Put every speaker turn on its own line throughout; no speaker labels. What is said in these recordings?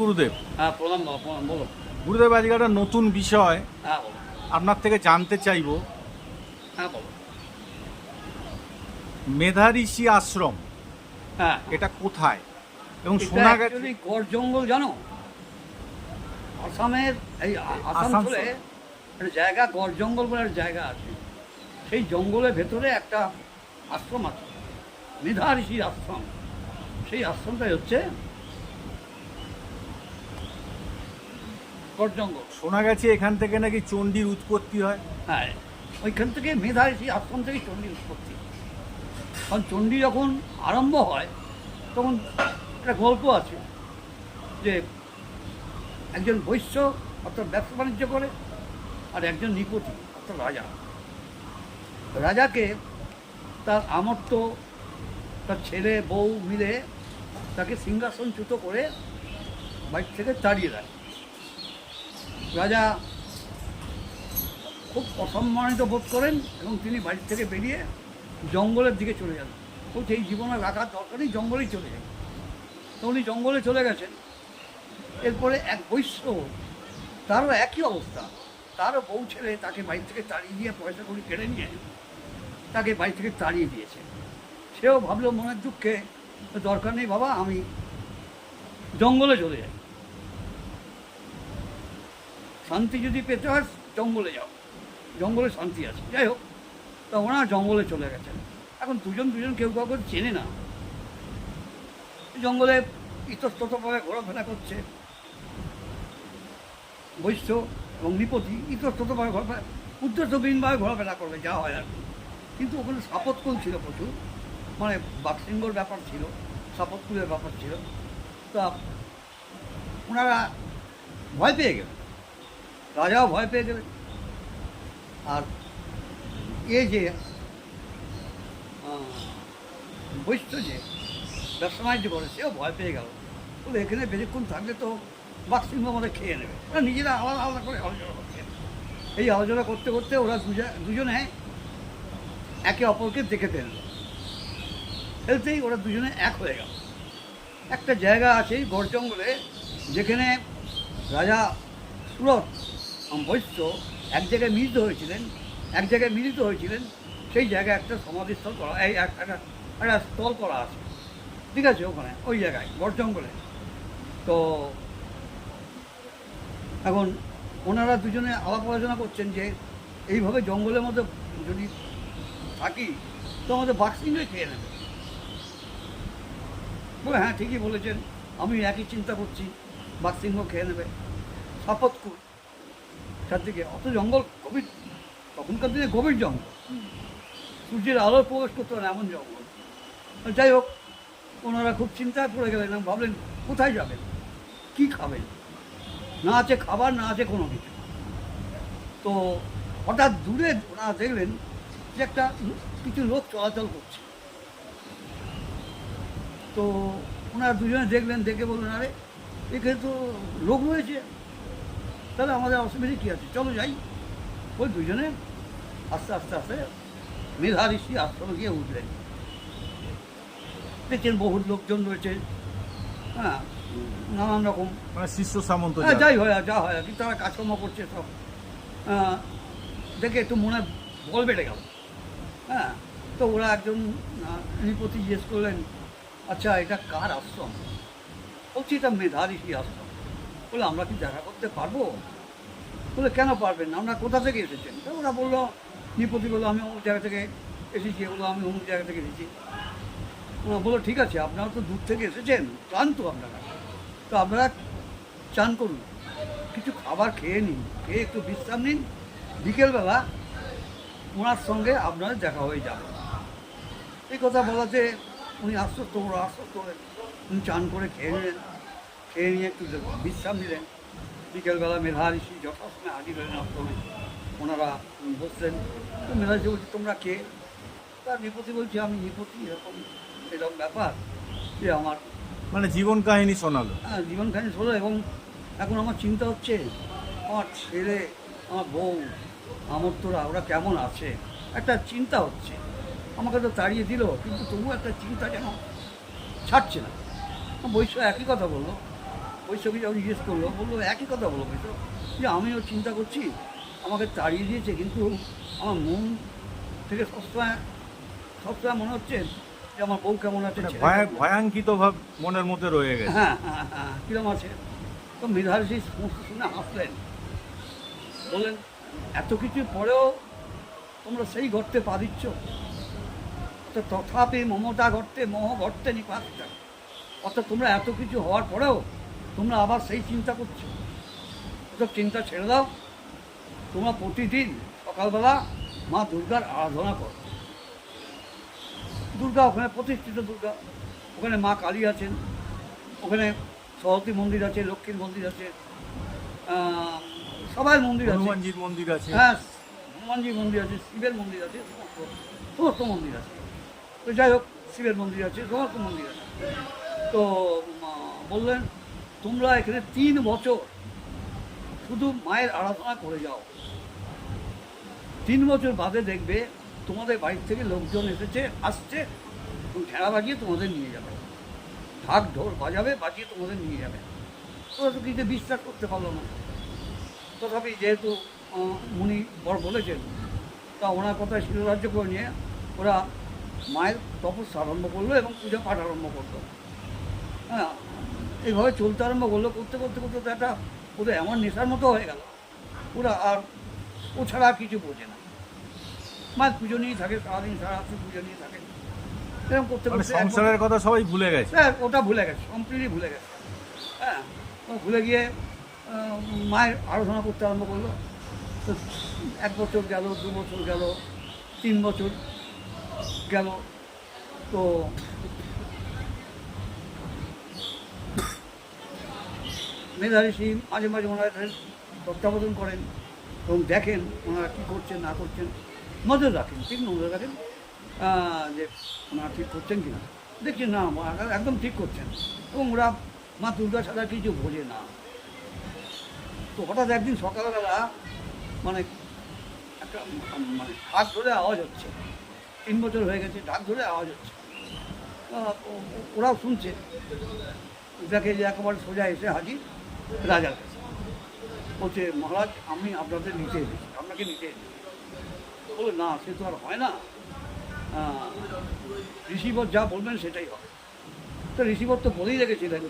গুরুদেব।
হ্যাঁ প্রণাম বলো।
গুরুদেব আজকে একটা নতুন বিষয়
হ্যাঁ বলো।
আপনার থেকে জানতে চাইব।
হ্যাঁ বলো।
মেধাঋষি আশ্রম
হ্যাঁ।
এটা কোথায়? এবং শোনা গেছে
গড় জঙ্গল জানো? আসামের এই আসানসোলে একটা জায়গা গড় জঙ্গল বলে একটা জায়গা আছে। সেই জঙ্গলের ভেতরে একটা আশ্রম আছে। মেধা ঋষির আশ্রম। সেই আশ্রমটাই হচ্ছে জঙ্গল
শোনা গেছে এখান থেকে নাকি চণ্ডীর উৎপত্তি হয়।
হ্যাঁ ওইখান থেকে মেধা ঋষি আশ্রম থেকে চণ্ডীর উৎপত্তি। কারণ চণ্ডী যখন আরম্ভ হয় তখন একটা গল্প আছে যে একজন বৈশ্য অর্থাৎ ব্যবসা বাণিজ্য করে আর একজন নিপতি অর্থাৎ রাজা। রাজাকে তার আমর্ত তার ছেলে, বউ মিলে তাকে সিংহাসনচ্যুত করে বাড়ি থেকে তাড়িয়ে দেয়। রাজা খুব অসম্মানিত বোধ করেন এবং তিনি বাড়ি থেকে বেরিয়ে জঙ্গলের দিকে চলে যান। বলছে এই জীবনে রাখার দরকার নেই জঙ্গলেই চলে যাই তো উনি জঙ্গলে চলে গেছেন। এরপরে এক বৈশ্য তারও একই অবস্থা। তারও বউ ছেলে তাকে বাড়ি থেকে তাড়িয়ে দিয়ে পয়সা করি কেড়ে নিয়ে তাকে বাড়ি থেকে তাড়িয়ে দিয়েছে। সেও ভাবলো, মনের দুঃখে দরকার নেই বাবা, আমি জঙ্গলে চলে যাই। শান্তি যদি পেতে হয়, জঙ্গলে যাও। জঙ্গলে শান্তি আছে। যাই হোক, তা ওনারা জঙ্গলে চলে গেছেন। এখন দুজন দুজন কেউ কাউকে চেনে না। জঙ্গলে ইতস্ততভাবে ঘোরাফেরা করছে। বৈশ্য এবং নিপতি ইতস্ততভাবে ঘোরাফেরা উদ্দেশ্যবিহীনভাবে ঘোরাফেরা করবে, যা হয় আর কিন্তু ওখানে সাপতকুল ছিল প্রচুর? মানে বাক্সিংহর ব্যাপার ছিল সাপতকুলের ব্যাপার ছিল। তা ওনারা ভয় পেয়ে গেলেন। রাজাও ভয় পেয়ে গেলেন। আর এ যে বৈশ্য যে ব্যবসা বাণিজ্য করে সেও ভয় পেয়ে গেল। বলে এখানে বেশিক্ষণ থাকলে তো বাক্সিংহ আমাদের খেয়ে নেবে। ওরা নিজেরা আলাদা আলাদা করে আলোচনা করছেন এই আলোচনা করতে করতে ওরা দুজা- দুজনে একে অপরকে দেখে ফেলল। ফেলতেই ওরা দুজনে এক হয়ে গেল। একটা জায়গা আছে গড় জঙ্গলে, যেখানে রাজা সুরত বৈশ্য এক জায়গায় মিলিত হয়েছিলেন, এক জায়গায় মিলিত হয়েছিলেন। সেই জায়গায় একটা সমাধিস্থল করা, এই এক- একটা একটা স্থল করা আছে। ঠিক আছে ওখানে, ওই জায়গায় গড় জঙ্গলে। তো এখন ওনারা দুজনে আলাপ আলোচনা করছেন যে এইভাবে জঙ্গলের মধ্যে যদি থাকি, তো আমাদের বাক্সিংয়ে খেয়ে নেবে। বলে হ্যাঁ ঠিকই বলেছেন। আমি একই চিন্তা করছি বাক্সিংহ খেয়ে নেবে। সাপতকুল চারদিকে অত জঙ্গল গভীর, তখনকার দিনে গভীর জঙ্গল। সূর্যের আলো প্রবেশ করতে পারে এমন জঙ্গল। যাই হোক, ওনারা খুব চিন্তায় পড়ে গেলেন ভাবলেন, কোথায় যাবেন? কি খাবেন? না আছে খাবার, না আছে কোনো কিছু। তো হঠাৎ দূরে ওনারা দেখলেন যে একটা কিছু লোক চলাচল করছে। তো ওনারা দুজনে দেখলেন, দেখে বললেন, আরে, এখানে তো লোক রয়েছে। তাহলে আমাদের অসুবিধে কী আছে? চলো যাই। ওই দুজনে আস্তে আস্তে আস্তে মেধা ঋষি আশ্রমে গিয়ে উঠলেন। দেখছেন বহুত লোকজন রয়েছে। হ্যাঁ নানান রকম।
মানে শিষ্য সামন্ত
হ্যাঁ যাই হয় আর যা হয় আর কি তারা কাজকর্ম করছে সব। দেখে একটু মনে বল বেড়ে গেল। হ্যাঁ তো ওরা একজন নৃপতি জিজ্ঞেস করলেন আচ্ছা এটা কার আশ্রম? বলছি এটা মেধারিষি আশ্রম। বলে আমরা কি দেখা করতে পারব? বলে কেন পারবেন না? আমরা কোথা থেকে এসেছেন? তো ওরা বলল নৃপতি বলল আমি অমুক জায়গা থেকে এসেছি বলল আমি অমুক জায়গা থেকে এসেছি। ওরা বলল ঠিক আছে আপনারা তো দূর থেকে এসেছেন ক্লান্ত আপনারা। তো আপনারা চান করুন। কিছু খাবার খেয়ে নিন, খেয়ে একটু বিশ্রাম নিন। বিকেলবেলা ওনার সঙ্গে আপনার দেখা হয়ে যাবে। এই কথা বলাতে উনি আশ্বস্ত ওরা আশ্বস্ত হলেন। উনি চান করে খেয়ে নিলেন। খেয়ে নিয়ে একটু বিশ্রাম নিলেন। বিকেলবেলা মেধা ঋষি যথাসময়ে হাজির হলেন আশ্রমে। ওনারা বসলেন, তো মেধা ঋষি বলছে, তোমরা কে? তার নিপতি বলছে, আমি নিপতি এরকম এরকম ব্যাপার যে আমার
মানে জীবন কাহিনী শোনালো।
হ্যাঁ জীবনখানি হলো এবং এখন আমার চিন্তা হচ্ছে, আমার ছেলে, আমার বউ, আমার তোরা, ওরা কেমন আছে? একটা চিন্তা হচ্ছে। আমাকে তো তাড়িয়ে দিল, কিন্তু তবু একটা চিন্তা যেন ছাড়ছে না। বৈশ্য একই কথা বলল। বৈশ্যকে যখন জিজ্ঞেস করল, বলল, একই কথা বলল বৈশ্য, যে আমিও চিন্তা করছি, আমাকে তাড়িয়ে দিয়েছে, কিন্তু আমার মন থেকে সবসময় সবসময় মনে হচ্ছে যে আমার বউ কেমন আছে
ভয়া-। ভয়াঙ্কিত ভাব মনের মধ্যে রয়ে গেছে।
হ্যাঁ হ্যাঁ হ্যাঁ কিরম আছে? তো সমস্ত শুনে হাসলেন। বললেন এত কিছু পরেও তোমরা সেই গর্তে পা দিচ্ছ? তো তথাপি মমতা গর্তে মোহ গর্তে নিপাতটা। অর্থাৎ তোমরা এত কিছু হওয়ার পরেও তোমরা আবার সেই চিন্তা করছ। তো চিন্তা ছেড়ে দাও। তোমরা প্রতিদিন সকালবেলা মা দুর্গার আরাধনা করো। দুর্গা ওখানে প্রতিষ্ঠিত দুর্গা। ওখানে মা কালী আছেন। ওখানে সরস্বতী মন্দির আছে লক্ষ্মীর মন্দির আছে সবাই মন্দির আছে।
হনুমানজির মন্দির আছে।
হ্যাঁ হনুমানজির মন্দির আছে শিবের মন্দির আছে সমস্ত সমস্ত মন্দির আছে। তো যাই হোক শিবের মন্দির আছে সমস্ত মন্দির আছে। তো বললেন তোমরা এখানে তিন বছর শুধু মায়ের আরাধনা করে যাও। তিন বছর বাদে দেখবে তোমাদের বাড়ির থেকে লোকজন এসেছে, আসছে এবং ঠেলা বাজিয়ে তোমাদের নিয়ে যাবে। ঢাক ঢোল বাজাবে, বাজিয়ে তোমাদের নিয়ে যাবে। ওরা তো কিছু বিশ্বাস করতে পারল না। তথাপি যেহেতু মুনি বর বলেছেন, তা ওনার কথায় শিরোরাজ্য করে নিয়ে ওরা মায়ের তপস্যা আরম্ভ করল এবং পূজা পাঠ আরম্ভ করল। হ্যাঁ এইভাবে চলতে আরম্ভ করল, করতে করতে করতে তো একটা ওদের এমন নেশার মতো হয়ে গেল। ওরা আর, ও ছাড়া কিছু বোঝে না। মায়ের পুজো নিয়েই থাকে সারাদিন সারা রাত্রি পুজো নিয়ে থাকে। এরকম করতে
মানে
করতে
সংসারের কথা সবাই ভুলে গেছে।
হ্যাঁ ওটা ভুলে গেছে কমপ্লিটলি ভুলে গেছে। হ্যাঁ ভুলে গিয়ে মায়ের আরাধনা করতে আরম্ভ করল। তো এক বছর গেল দু বছর গেল তিন বছর গেল। তো মেধারী সিং মাঝে মাঝে ওনারা তত্ত্বাবধান করেন এবং দেখেন ওনারা কী করছেন না করছেন। নজর রাখেন, ঠিক নজর রাখেন? যে ওনারা ঠিক করছেন কি না দেখছি না, একদম ঠিক করছেন। এবং ওরা মা দুর্গা ছাড়া কিছু বোঝে না। তো হঠাৎ একদিন সকালবেলা মানে একটা মানে ঢাক ধরে আওয়াজ হচ্ছে। তিন বছর হয়ে গেছে, ঢাক ধরে আওয়াজ হচ্ছে। ওরাও শুনছে। দেখে যে একেবারে সোজা এসে হাজির রাজার কাছে। বলছে, মহারাজ, আমি আপনাদের নিতে এসেছি, আপনাকে নিতে এসেছি বলে না সে তো আর হয় না। আহ, ঋষিবর যা বলবেন সেটাই হবে। তো ঋষিবর তো বলেই রেখেছিলেন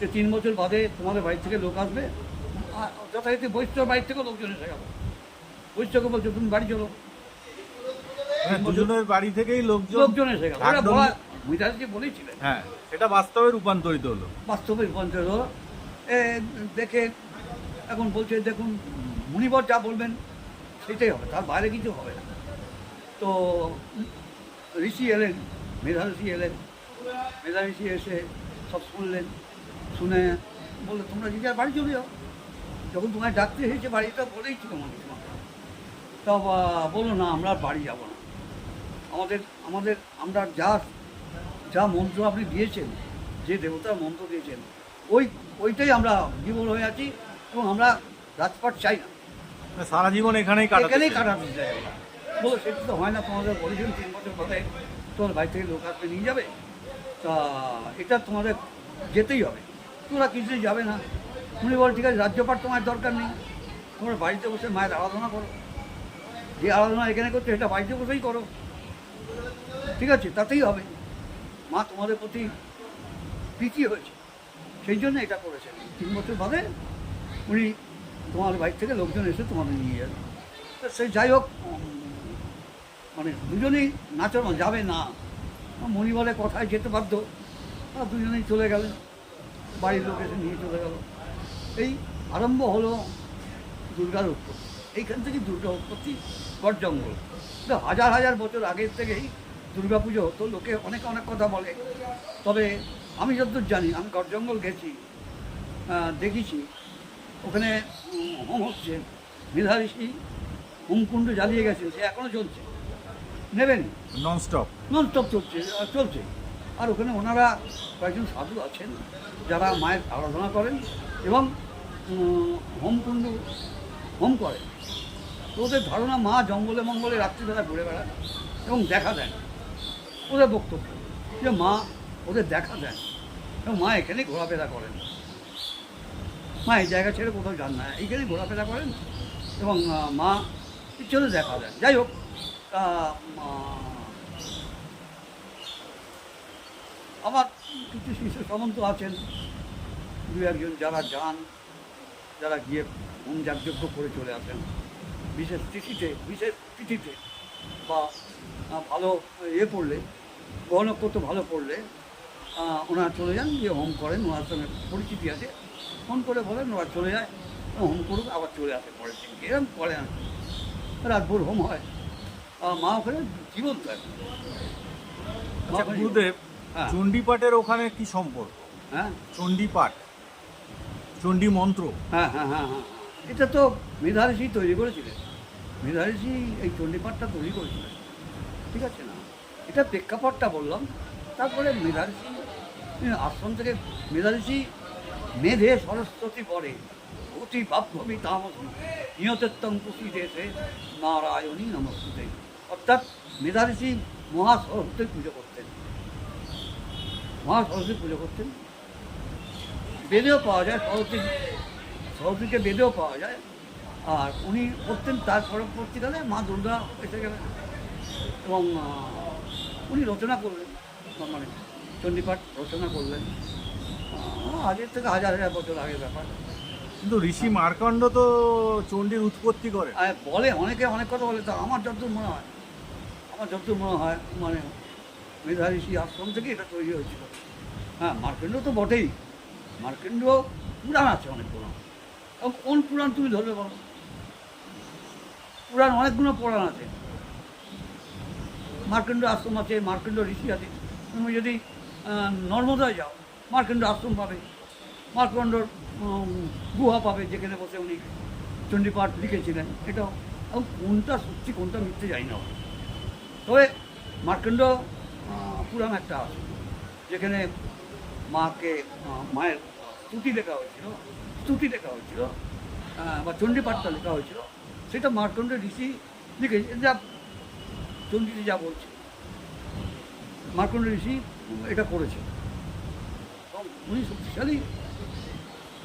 যে তিন বছর বাদে তোমাদের বাড়ি থেকে লোক আসবে। যথারীতি বৈষ্ণব বাড়ির থেকেও লোকজন এসে গেল। বৈষ্ণবকে বলছো তুমি বাড়ি চলো।
হ্যাঁ দুজনের বাড়ি থেকেই লোকজন
লোকজন এসে গেল। ওরা বলা মিঠাজি বলেছিলেন
হ্যাঁ সেটা বাস্তবে রূপান্তরিত হলো।
বাস্তবে রূপান্তর হলো। এ, দেখে এখন বলছে দেখুন মুনিবর যা বলবেন সেটাই হবে, তার বাইরে কিছু হবে না। তো ঋষি এলেন মেধা ঋষি এলেন মেধা ঋষি এসে সব শুনলেন, শুনে বলল তোমরা যে যার বাড়ি চলে যাও, যখন তোমায় ডাকতে এসেছে বাড়িটা বলেই ছিল মানে তোমাকে। তা বলো না, আমরা আর বাড়ি যাব না। আমাদের আমাদের, আমরা যা যা মন্ত্র আপনি দিয়েছেন, যে দেবতার মন্ত্র দিয়েছেন, ওই, ওইটাই আমরা জীবন হয়ে আছি এবং আমরা রাজপাট চাই না।
সারা জীবন এখানেই কাটাতে
এখানেই। কাটাতে চাই বলো সেটা তো হয় না তোমাদের বলেছেন তিন বছর পরে তোমার বাড়ি থেকে লোক আসবে নিয়ে যাবে। তা এটা তোমাদের যেতেই হবে। তোরা কিছুই যাবে না। উনি বল ঠিক আছে রাজ্যপাট তোমার দরকার নেই। তোমরা বাড়িতে বসে মায়ের আরাধনা করো। যে আরাধনা এখানে করছ সেটা বাড়িতে বসেই করো। ঠিক আছে তাতেই হবে। মা তোমাদের প্রতি প্রীতি হয়েছে। সেই জন্য এটা করেছেন। তিন বছর বাদে উনি তোমার বাইক থেকে লোকজন এসে তোমাদের নিয়ে যাবে। সে যাই হোক মানে দুজনেই নাচন যাবে না। মণি বলে কথায় যেতে বাধ্য? দুজনেই চলে গেলেন বাড়ির লোক এসে নিয়ে চলে গেল। এই আরম্ভ হলো দুর্গার উৎপত্তি। এইখান থেকে দুর্গা উৎপত্তি গড় জঙ্গল। হাজার হাজার বছর আগের থেকেই দুর্গা পুজো হতো। লোকে অনেক অনেক কথা বলে। তবে আমি যতদূর জানি, আমি গড় জঙ্গল গেছি দেখেছি। ওখানে হোম হচ্ছে মেধা ঋষি হোমকুণ্ড জ্বালিয়ে গেছেন সে এখনও চলছে। নেবেন?
ননস্টপ
ননস্টপ চলছে চলছে। আর ওখানে ওনারা কয়েকজন সাধু আছেন যারা মায়ের আরাধনা করেন এবং হোমকুণ্ড হোম করেন। তো ওদের ধারণা মা জঙ্গলে মঙ্গলে রাত্রিবেলা ঘুরে বেড়ায় এবং দেখা দেন। ওদের বক্তব্য যে মা ওদের দেখা দেন এবং মা এখানে ঘোরাফেরা করেন। মা এই জায়গা ছেড়ে কোথাও যান না। এইখানেই ঘোরাফেরা করেন এবং মা চলে দেখা যায় যাই হোক তা, আমার কিছু শিশু সামন্ত আছেন। দু একজন যারা যান যারা গিয়ে হোম যাগযজ্ঞ করে চলে আসেন। বিশেষ তিথিতে বিশেষ তিথিতে বা ভালো ইয়ে পড়লে গ্রহ নক্ষত্র ভালো পড়লে ওনারা চলে যান গিয়ে হোম করেন। ওনার সঙ্গে পরিচিতি আছে। ফোন করে বলেন ওরা চলে যায়। হোম করুক আবার চলে আসে পরের দিন। এরকম করে আর কি। রাতভর হোম হয়। আহ, মা ওখানে জীবন্ত মা
আচ্ছা গুরুদেব
হ্যাঁ।
চণ্ডীপাঠের ওখানে কি সম্পর্ক?
হ্যাঁ।
চণ্ডীপাঠ। চণ্ডী মন্ত্র।
হ্যাঁ হ্যাঁ হ্যাঁ হ্যাঁ এটা তো মেধাঋষি তৈরি করেছিলেন। মেধাঋষি এই চণ্ডীপাঠটা তৈরি করেছিলেন। ঠিক আছে না? এটা প্রেক্ষাপটটা বললাম। তারপরে মেধাঋষি তিনি আশ্রম থেকে মেধাঋষি মেধে সরস্বতী পরে। অতি বাভ্যমি তামসি নিয়তেত্তম কুশি দেশে নারায়ণী নমস্তুতে। অর্থাৎ মেধাঋষি মহা সরস্বতীর পুজো করতেন। মহা সরস্বতী পুজো করতেন। বেদেও পাওয়া যায় সরস্বতী। সরস্বতীকে বেদেও পাওয়া যায়। আর উনি করতেন তার পরবর্তীকালে মা দুর্গা এসে গেলেন। এবং উনি রচনা করলেন। মানে চণ্ডীপাঠ রচনা করলেন। আগের থেকে হাজার হাজার বছর আগের ব্যাপার।
কিন্তু ঋষি মার্কণ্ড তো চণ্ডীর উৎপত্তি করে।
আর বলে অনেকে অনেক কথা বলে তা আমার যতদূর মনে হয় আমার যতদূর মনে হয় মানে মেধা ঋষি আশ্রম থেকে এটা তৈরি হয়েছিল। হ্যাঁ মার্কেন্ড তো বটেই। মার্কেন্ড পুরাণ আছে অনেক পুরাণ। এবং কোন পুরাণ তুমি ধরবে বলো? পুরাণ অনেকগুলো পুরাণ আছে। মার্কেন্ড আশ্রম আছে মার্কেন্ড ঋষি আছে। তুমি যদি নর্মদায় যাও মার্কেন্ড আশ্রম পাবে। মার্কণ্ডর গুহা পাবে, যেখানে বসে উনি চণ্ডীপাঠ লিখেছিলেন। এটাও এবং কোনটা সত্যি, কোনটা মিথ্যে জানি না তবে মার্কণ্ড পুরাণ একটা আছে যেখানে মাকে মায়ের স্তুতি লেখা হয়েছিল, স্তুতি লেখা হয়েছিল বা চণ্ডীপাঠটা লেখা হয়েছিল। সেটা মার্কণ্ড ঋষি লিখে যা চণ্ডীতে যা বলছে। মার্কণ্ড ঋষি এটা করেছে। উনি শক্তিশালী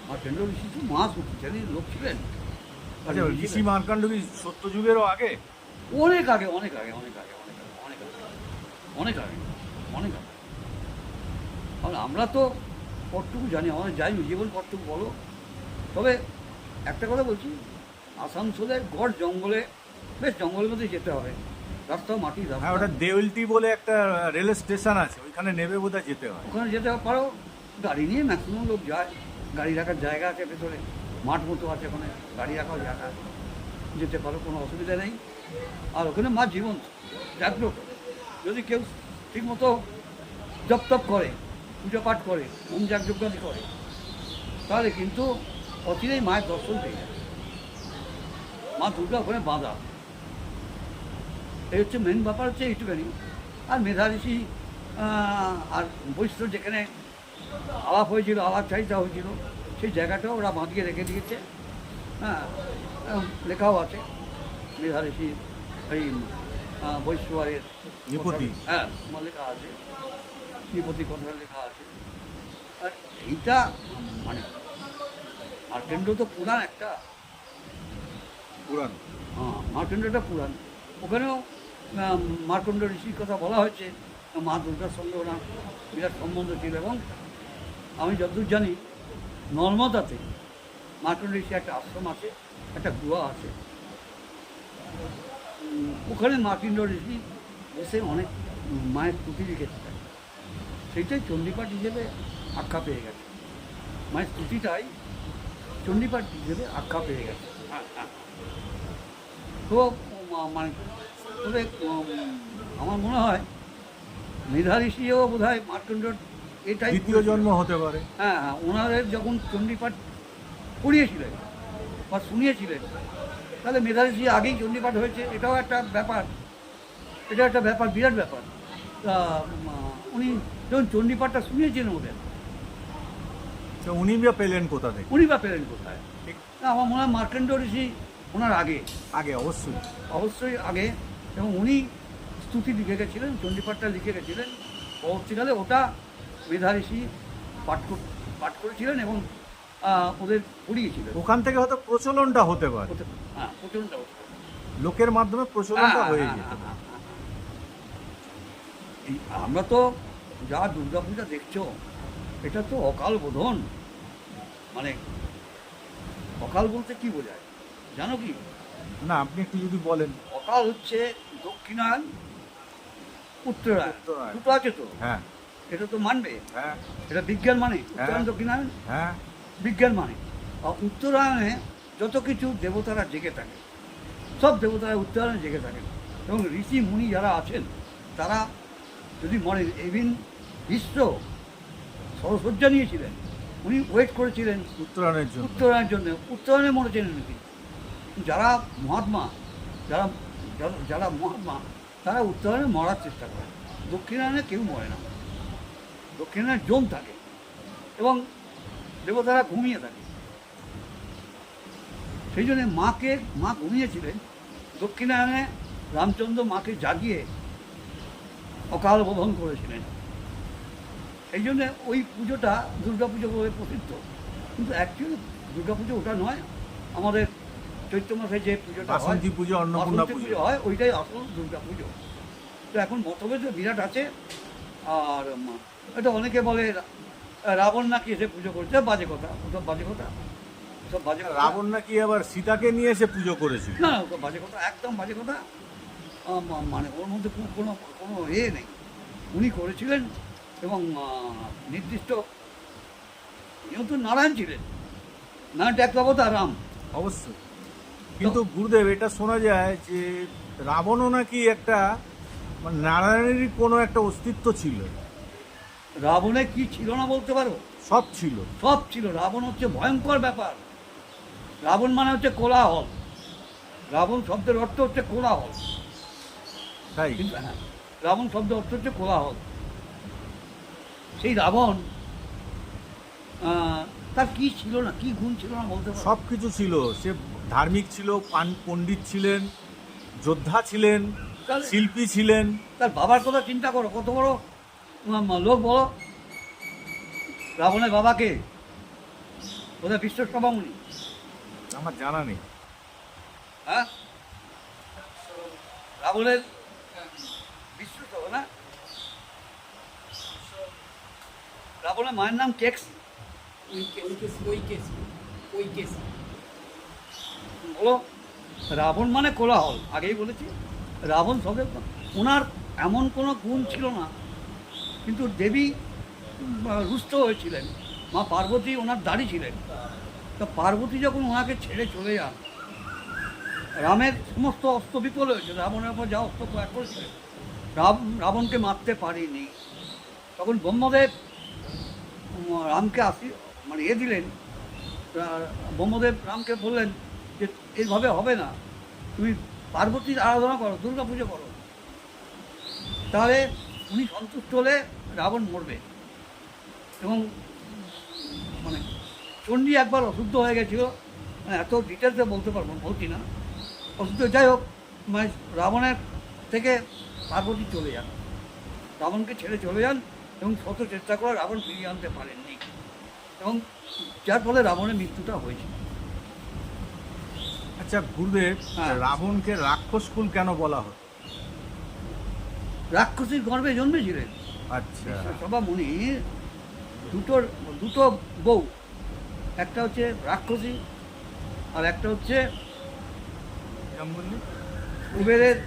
মার্কণ্ড ঋষি তো মহা শক্তিশালী লোক ছিলেন
আচ্ছা
ঋষি
ঋষি
ছিলেন।
কি সত্য যুগেরও আগে?
অনেক আগে অনেক আগে অনেক আগে অনেক আগে অনেক আগে অনেক আগে অনেক আগে। কারণ আমরা তো কতটুকু জানি আমাদের যাই নিজে জীবন কতটুকু বলো। তবে একটা কথা বলছি আসানসোলের গড় জঙ্গলে বেশ জঙ্গলের মধ্যে যেতে হবে। রাস্তা মাটি
হ্যাঁ
রাস্তা
ওটা দেউলটি বলে একটা রেল স্টেশন আছে ওইখানে নেবে বোধহয় যেতে হয়।
ওখানে যেতে পারো গাড়ি নিয়ে ম্যাক্সিমাম লোক যায়। গাড়ি রাখার জায়গা আছে ভেতরে, মাঠ মতো আছে ওখানে, গাড়ি রাখার জায়গা যেতে পারো, কোনো অসুবিধা নেই। আর ওখানে মা জীবন জাগ্রত। যদি কেউ ঠিকমতো জপ তপ করে, পুজো পাঠ করে হোম যাগযজ্ঞাদি করে, তাহলে কিন্তু অচিরেই মায়ের দর্শন পেয়ে যাবে। মা দুর্গা ওখানে বাঁধা। এই হচ্ছে মেন ব্যাপার হচ্ছে এইটুখানি। আর মেধা ঋষি আর বৈষ্ণব যেখানে আলাপ হয়েছিল আলাপ চাহিদা হয়েছিল। সেই জায়গাটাও ওরা বাঁধিয়ে রেখে দিয়েছে। হ্যাঁ লেখাও আছে। মেধা ঋষি এই
নিপতি।
হ্যাঁ লেখা আছে। নিপতি কথা লেখা আছে। আর এইটা মানে মার্কেন্ড তো পুরাণ একটা।
পুরান।
হ্যাঁ মার্কণ্ডটা পুরাণ ওখানেও মার্কণ্ড ঋষির কথা বলা হয়েছে। মা দুর্গার সঙ্গে ওনার বিরাট সম্বন্ধ ছিল এবং আমি যতদূর জানি, নর্মদাতে মার্কণ্ড ঋষি একটা আশ্রম আছে, একটা গুহা আছে। ওখানে মার্কণ্ড ঋষি এসে অনেক মায়ের স্তুতি লিখেছিলেন সেইটাই চণ্ডীপাঠ হিসেবে আখ্যা পেয়ে গেছে। মায়ের স্তুতিটাই চণ্ডীপাঠ হিসেবে আখ্যা পেয়ে গেছে। তো মানে তবে আমার মনে হয় মেধা ঋষিও বোধ হয় মার্কণ্ডর এটাই
দ্বিতীয় জন্ম হতে পারে।
হ্যাঁ হ্যাঁ ওনাদের যখন চণ্ডীপাঠ করিয়েছিলেন বা শুনিয়েছিলেন তাহলে মেধা আগেই চণ্ডীপাঠ হয়েছে এটাও একটা ব্যাপার। এটা একটা ব্যাপার বিরাট ব্যাপার। তা উনি যখন চণ্ডীপাঠটা শুনিয়েছেন ওদের
তো উনি বা পেলেন কোথা থেকে?
উনি বা পেলেন কোথায়?
ঠিক।
না, আমার মনে হয় মার্কেন্ড ঋষি ওনার আগে।
আগে অবশ্যই।
অবশ্যই আগে। এবং উনি স্তুতি লিখে গেছিলেন চণ্ডীপাঠটা লিখে গেছিলেন। পরবর্তীকালে ওটা মেধাঋষি পাঠ কর- পাঠ করেছিলেন এবং ওদের পড়িয়েছিলেন।
ওখান থেকে হয়তো প্রচলনটা হতে পারে।
হ্যাঁ প্রচণ্ড হতে পারে।
লোকের মাধ্যমে প্রচলনটা
হ্যাঁ,
হয়ে
হ্যাঁ,
যেত।
এই আমরা তো যা দুর্গাপূজা দেখছ এটা তো অকাল বোধন। মানে অকাল বলতে কি বোঝায়? জানো কি?
না আপনি একটু যদি বলেন।
অকাল হচ্ছে দক্ষিণায়ন উত্তরায়ণ। দুটো আছে তো?
হ্যাঁ।
এটা তো মানবে।
হ্যাঁ।
এটা বিজ্ঞান মানে উত্তরায়ণ দক্ষিণায়ন
হ্যাঁ।
বিজ্ঞান মানে। আর উত্তরায়ণে যত কিছু দেবতারা জেগে থাকে সব দেবতারা উত্তরায়ণে জেগে থাকেন এবং ঋষি মুনি যারা আছেন তারা যদি মনে এভিন বিশ্ব সরসজ্জা নিয়েছিলেন উনি ওয়েট করেছিলেন
উত্তরায়ণের জন্য।
উত্তরায়ণের জন্য। উত্তরায়ণে মরেছেন নাকি? যারা মহাত্মা যারা যারা- মহাত্মা তারা উত্তরায়ণে মরার চেষ্টা করে। দক্ষিণায়নে কেউ মরে না। দক্ষিণায়নে জম থাকে এবং দেবতারা ঘুমিয়ে থাকে। সেই জন্য মাকে মা ঘুমিয়েছিলেন। দক্ষিণায়নে রামচন্দ্র মাকে জাগিয়ে অকাল বোধন করেছিলেন। এই জন্য ওই পুজোটা দুর্গা পুজো বলে প্রসিদ্ধ। কিন্তু অ্যাকচুয়ালি দুর্গা পুজো ওটা নয় আমাদের চৈত্র মাসে যে পুজোটা
বাসন্তী পুজো অন্নপূর্ণা পুজো।
হয় ওইটাই আসল দুর্গা পুজো। তো এখন মতভেদ বিরাট আছে। আর এটা অনেকে বলে রাবণ নাকি এসে পুজো করছে বাজে কথা ওসব বাজে কথা সব বাজে কথা।
রাবণ নাকি আবার সীতাকে নিয়ে এসে পুজো করেছে
না ওসব বাজে কথা একদম বাজে কথা। মানে ওর মধ্যে কোনো কোনো এ নেই। উনি করেছিলেন এবং নির্দিষ্ট উনিও তো নারায়ণ ছিলেন নারায়ণ এক অবতার রাম।
অবশ্যই। কিন্তু গুরুদেব এটা শোনা যায় যে রাবণও নাকি একটা মানে নারায়ণেরই কোনো একটা অস্তিত্ব ছিল।
রাবণে কি ছিল না বলতে পারো?
সব ছিল।
সব ছিল। রাবণ হচ্ছে ভয়ঙ্কর ব্যাপার। রাবণ মানে হচ্ছে কোলাহল। রাবণ শব্দের অর্থ হচ্ছে কোলাহল।
তাই?
কিন্তু হ্যাঁ রাবণ শব্দের অর্থ হচ্ছে কোলাহল। সেই রাবণ তার কি ছিল না কি গুণ ছিল না বলতে
সব কিছু ছিল। সে ধার্মিক ছিল পণ্ডিত ছিলেন যোদ্ধা ছিলেন শিল্পী ছিলেন।
তার বাবার কথা চিন্তা করো কত বড় লোক বলো। রাবণের বাবাকে। ওদের বিশ্বসভামণি
আমার জানা নেই।
হ্যাঁ? রাবণের বিশ্বসভা না? রাবণের মায়ের নাম কেক্স। বলো রাবণ মানে কোলাহল। আগেই বলেছি রাবণ সবে ওনার এমন কোনো গুণ ছিল না কিন্তু দেবী রুষ্ট হয়েছিলেন। মা পার্বতী ওনার দাড়ি ছিলেন। তা পার্বতী যখন ওনাকে ছেড়ে চলে যান, রামের সমস্ত অস্ত্র বিফল হয়েছে। রাবণের উপর যা অস্ত্র প্রয়োগ করেছিলেন, রাম, রাবণকে মারতে পারেনি। তখন ব্রহ্মদেব রামকে আসি মানে এ দিলেন ব্রহ্মদেব রামকে বললেন যে, এইভাবে হবে না। তুমি পার্বতীর আরাধনা করো দুর্গা পুজো করো। তাহলে উনি সন্তুষ্ট হলে রাবণ মরবে। এবং মানে চণ্ডী একবার অশুদ্ধ হয়ে গেছিল। মানে এত ডিটেলসে বলতে পারব বলছি না অশুদ্ধ যাই হোক মানে রাবণের থেকে পার্বতী চলে যান। রাবণকে ছেড়ে চলে যান এবং শত চেষ্টা করে রাবণ ফিরিয়ে আনতে পারেননি। এবং যার ফলে রাবণের মৃত্যুটা হয়েছে।
আচ্ছা গুরুদেব
হ্যাঁ।
রাবণকে রাক্ষস কুল কেন বলা হয়
রাক্ষসীর গর্ভে জন্মেছিলেন।
আচ্ছা।
সবা মুনি দুটোর দুটো বউ একটা হচ্ছে রাক্ষসী আর একটা হচ্ছে
কেমন বললি?
কুবেরের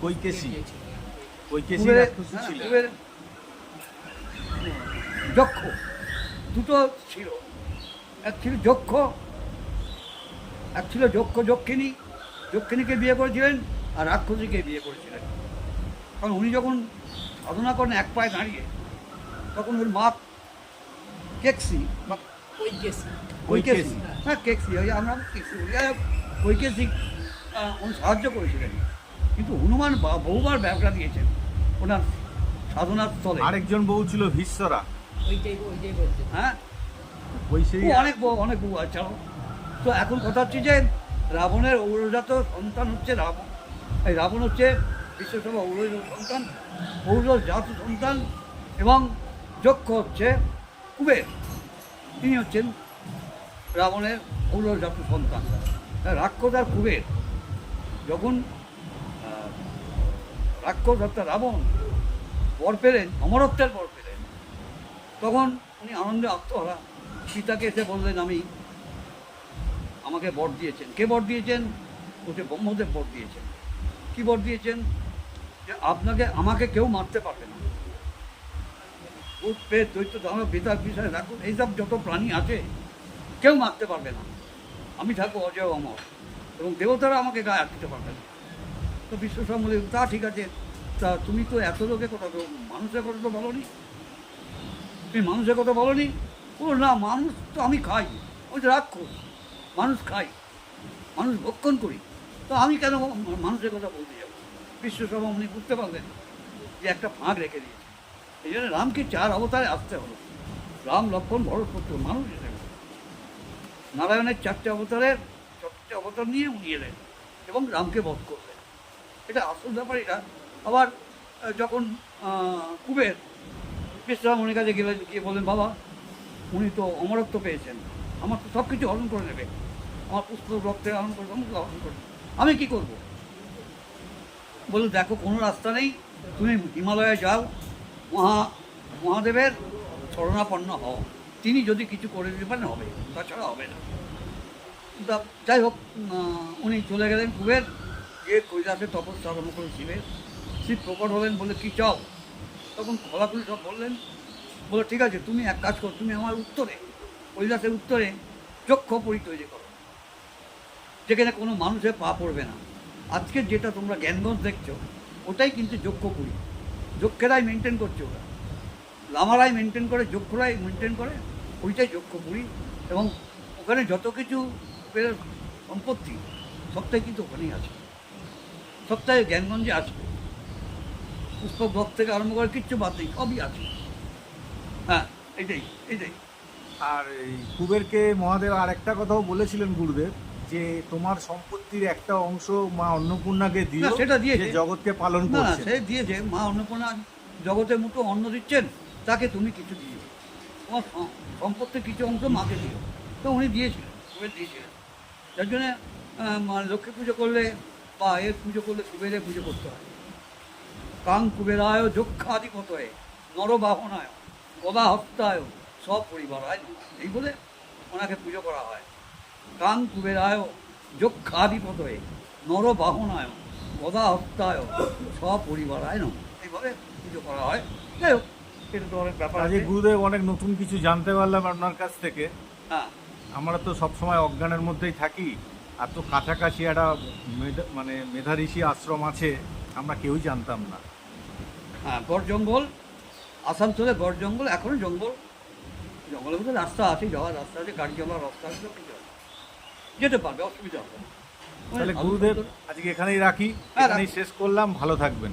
কৈকেশী। কৈকেশী রাক্ষসী
হ্যাঁ, যক্ষ দুটো ছিল। এক ছিল যক্ষ এক ছিল যক্ষ যক্ষিণী। যক্ষিণীকে বিয়ে করেছিলেন আর রাক্ষসীকে বিয়ে করেছিলেন। কারণ উনি যখন সাধনা করেন এক পায়ে দাঁড়িয়ে তখন ওর মা কেক্সি বা হ্যাঁ কেক্সি ওই আমরা কেক্সি বলি। যাই হোক, কৈকেশি উনি সাহায্য করেছিলেন। কিন্তু হনুমান বা- বহুবার ব্যবসা দিয়েছেন ওনার সাধনার স্থলে।
আরেকজন বউ ছিল ভিশ্বরা।
হ্যাঁ?
ওই
অনেক বউ অনেক বউ আছে তো এখন কথা হচ্ছে যে রাবণের ঔরজাত সন্তান হচ্ছে রাবণ। এই রাবণ হচ্ছে বিশ্বসভা ঔরজ সন্তান ঔরজাত সন্তান এবং যক্ষ হচ্ছে কুবের। তিনি হচ্ছেন রাবণের ঔরজাত সন্তান। রাক্ষস আর কুবের। যখন রাক্ষস অর্থাৎ রাবণ বর পেলেন, অমরত্বের বর পেলেন, তখন উনি আনন্দে আত্মহারা। পিতাকে এসে বললেন, আমি আমাকে বর দিয়েছেন। কে বর দিয়েছেন? ওকে ব্রহ্মদেব বর দিয়েছেন। কি বর দিয়েছেন? আপনাকে, আমাকে কেউ মারতে পারবে না। ভূত পেট দৈত্য দানব বেতার বিষয় রাখুন এইসব যত প্রাণী আছে, কেউ মারতে পারবে না। আমি থাকব অজয় অমর, এবং দেবতারা আমাকে গায়ে হাত দিতে পারবে না। তো বিশ্বসব বলে তা ঠিক আছে, তা তুমি তো এত লোকে কথা তো, মানুষের কথা তো বলো বলনি? তুমি মানুষের কথা বলনি? ও না, মানুষ তো আমি খাই। ওই তো রাক্ষস, মানুষ খাই। মানুষ ভক্ষণ করি। তো আমি কেন মানুষের কথা বলতে যাব? বিশ্বসভা উনি বুঝতে পারলেন যে একটা ফাঁক রেখে দিয়েছে এই জন্য রামকে চার অবতারে আসতে হলো রাম, লক্ষণ ভরত পুত্র মানুষ হিসেবে নারায়ণের চারটে অবতারের চারটে অবতার নিয়ে উনি এলেন এবং রামকে বধ করলেন। এটা আসল ব্যাপার, এটা আবার যখন কুবের বিশ্রামণির কাছে গেলেন, গিয়ে বললেন, বাবা, উনি তো অমরত্ব পেয়েছেন। আমার তো সব কিছু হরণ করে নেবে। আমার পুষ্প রক্তে হরণ করবে সমস্ত হরণ করবে। আমি কি করব? বলল দেখো, কোনো রাস্তা নেই। তুমি হিমালয়ে যাও, মহা মহাদেবের শরণাপন্ন হও। তিনি যদি কিছু করে দিতে পারেন, হবে। তাছাড়া হবে না। যাই হোক উনি চলে গেলেন কুবের। গিয়ে কৈলাসে তপস্যা করে শিবের। শিব প্রকট হলেন, বলে, কি চাও? তখন খোলাখুলি সব বললেন, বলে, ঠিক আছে, তুমি এক কাজ করো, তুমি আমার উত্তরে, কৈলাসের উত্তরে চক্ষপুরী তৈরি করো। যেখানে কোনো মানুষের পা পড়বে না। আজকে যেটা তোমরা জ্ঞানগঞ্জ দেখছ, ওটাই কিন্তু যক্ষপুরী যক্ষেরাই মেনটেন করছে ওরা লামারাই মেনটেন করে, যক্ষরাই মেনটেন করে, ওইটাই যক্ষপুরী এবং ওখানে যত কিছু সম্পত্তি, সবটাই কিন্তু ওখানেই আছে। সবটাই জ্ঞানগঞ্জে আছে। পুষ্পক ব্লক থেকে আরম্ভ করে কিচ্ছু বাদ নেই, সবই আছে। হ্যাঁ এইটাই এইটাই।
আর এই কুবেরকে মহাদেব আর একটা কথাও বলেছিলেন গুরুদেব। যে তোমার সম্পত্তির একটা অংশ মা অন্নপূর্ণাকে
না, সেটা দিয়েছে।
জগৎকে পালন করছে।
সে দিয়েছে। মা অন্নপূর্ণা জগতের মুঠো অন্ন দিচ্ছেন তাকে তুমি কিছু দিও তোমার সম্পত্তির কিছু অংশ মাকে দিও তো উনি দিয়েছিলেন দিয়েছিলেন। যার জন্যে লক্ষ্মী পুজো করলে বা এর পুজো করলে কুবেরে পুজো করতে হয়। কাং কুবেরায় যক্ষাধিপত হয়ে নরবাহনায় গদা হত্যায় সব পরিবারায় নমঃ। এই বলে ওনাকে পুজো করা হয়। কাং কুবেরায় যক্ষাধিপত হয়ে নরবাহনায় গদা হত্যায় সপরিবারায় নম। এইভাবে পুজো করা হয়। যাই হোক তো অনেক ব্যাপার
গুরুদেব অনেক নতুন কিছু জানতে পারলাম আপনার কাছ থেকে।
হ্যাঁ।
আমরা তো সবসময় অজ্ঞানের মধ্যেই থাকি। আর তো কাছাকাছি একটা মানে মেধা ঋষি আশ্রম আছে আমরা কেউই জানতাম না।
হ্যাঁ গড় জঙ্গল আসানসোলে গড় জঙ্গল এখনও জঙ্গল। জঙ্গলের মধ্যে রাস্তা আছে যাওয়ার রাস্তা আছে গাড়ি চলার রাস্তা আছে। যেতে পারবে অসুবিধা হবে
তাহলে গুরুদেব আজকে এখানেই রাখি
হ্যাঁ,
এখানেই শেষ করলাম ভালো থাকবেন।